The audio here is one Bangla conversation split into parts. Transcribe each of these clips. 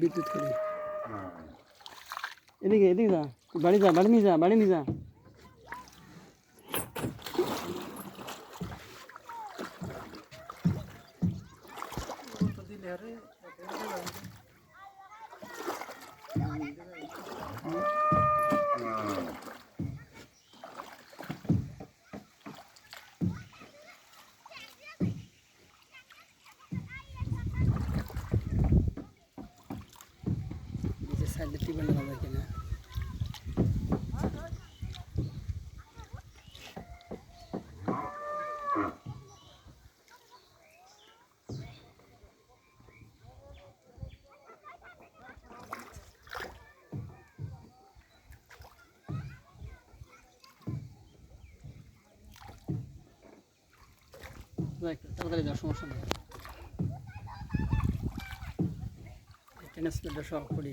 বিদ্যুৎ খালি এদিকে এদিকে যা। বাড়ি যা বাড়ি নিয়ে যা বাড়ি নিয়ে যা। নিচে তাড়াতাড়ি যাওয়ার সমস্যা নেই। টেন স্পিডটা সব করি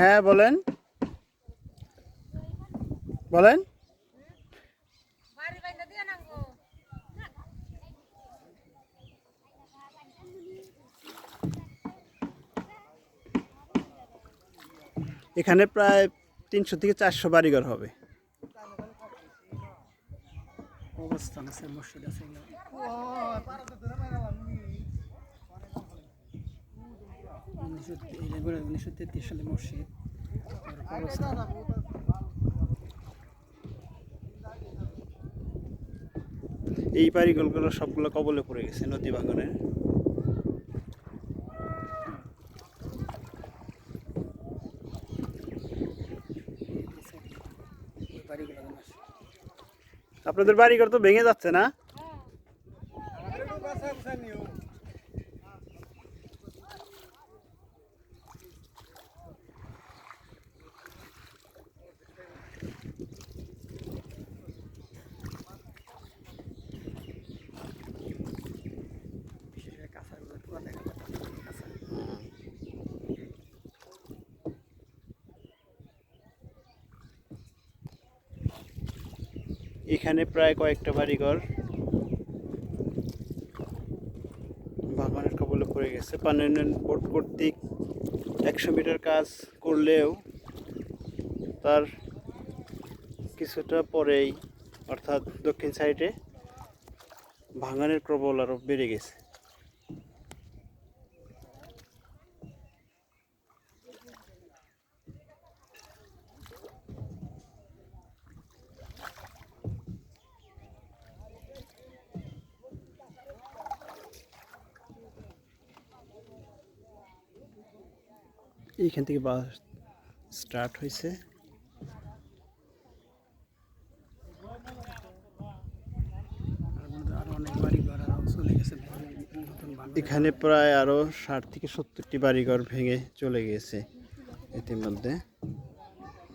হ্যাঁ বলেন। বলেন। এখানে প্রায় তিনশো থেকে চারশো বাড়িঘর হবে। অবস্থান আছে মসজিদ আছে। উনিশশো উনিশশো তেত্রিশ সালে মসজিদ এই সবগুলো কবলে পড়ে গেছে নদী আছে। আপনাদের বাড়িঘর তো ভেঙে যাচ্ছে না বিশেষ করে কাঁচাগুলো পুরো দেখা যায় কাঁচা। এখানে প্রায় কয়েকটা বাড়িঘর। বাগানের কবলে পড়ে গেছে। পানি উন্নয়ন বোর্ড কর্তৃক একশো মিটার কাজ করলেও তার কিছুটা পরেই, অর্থাৎ দক্ষিণ সাইডে, ভাঙানের প্রবল আরও বেড়ে গেছে। এইখান থেকে বাস স্টার্ট হয়েছে। এখানে প্রায় আরও ষাট থেকে সত্তরটি বাড়িঘর ভেঙে চলে গেছে ইতিমধ্যে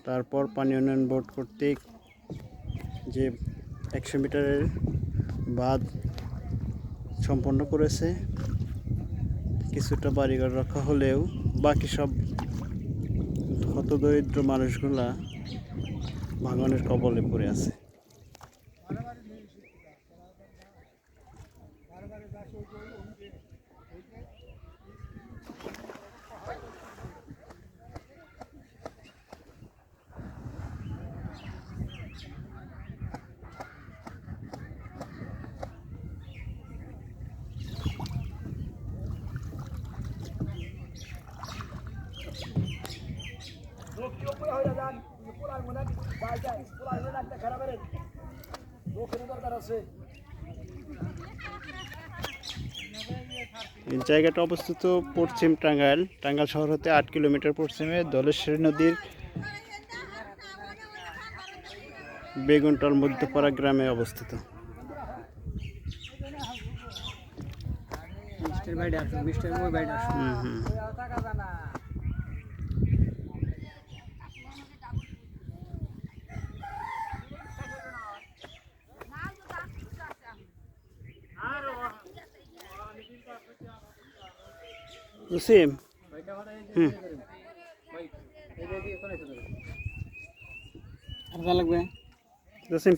তারপর পানি উন্নয়ন বোর্ড কর্তৃক যে একশো মিটারের বাঁধ সম্পন্ন করেছে, কিছুটা বাড়িঘর রক্ষা হলেও বাকি সব হতদরিদ্র মানুষগুলা ভাঙনের কবলে পড়ে আছে। জায়গাটা অবস্থিত পশ্চিম টাঙ্গাইল। টাঙ্গাইল শহর হতে আট কিলোমিটার পশ্চিমে দলেশ্বরী নদীর বেগুনটল মধ্যপাড়া গ্রামে অবস্থিত। হুম হুম। জসিম হুম আর যা লাগবে? জসিম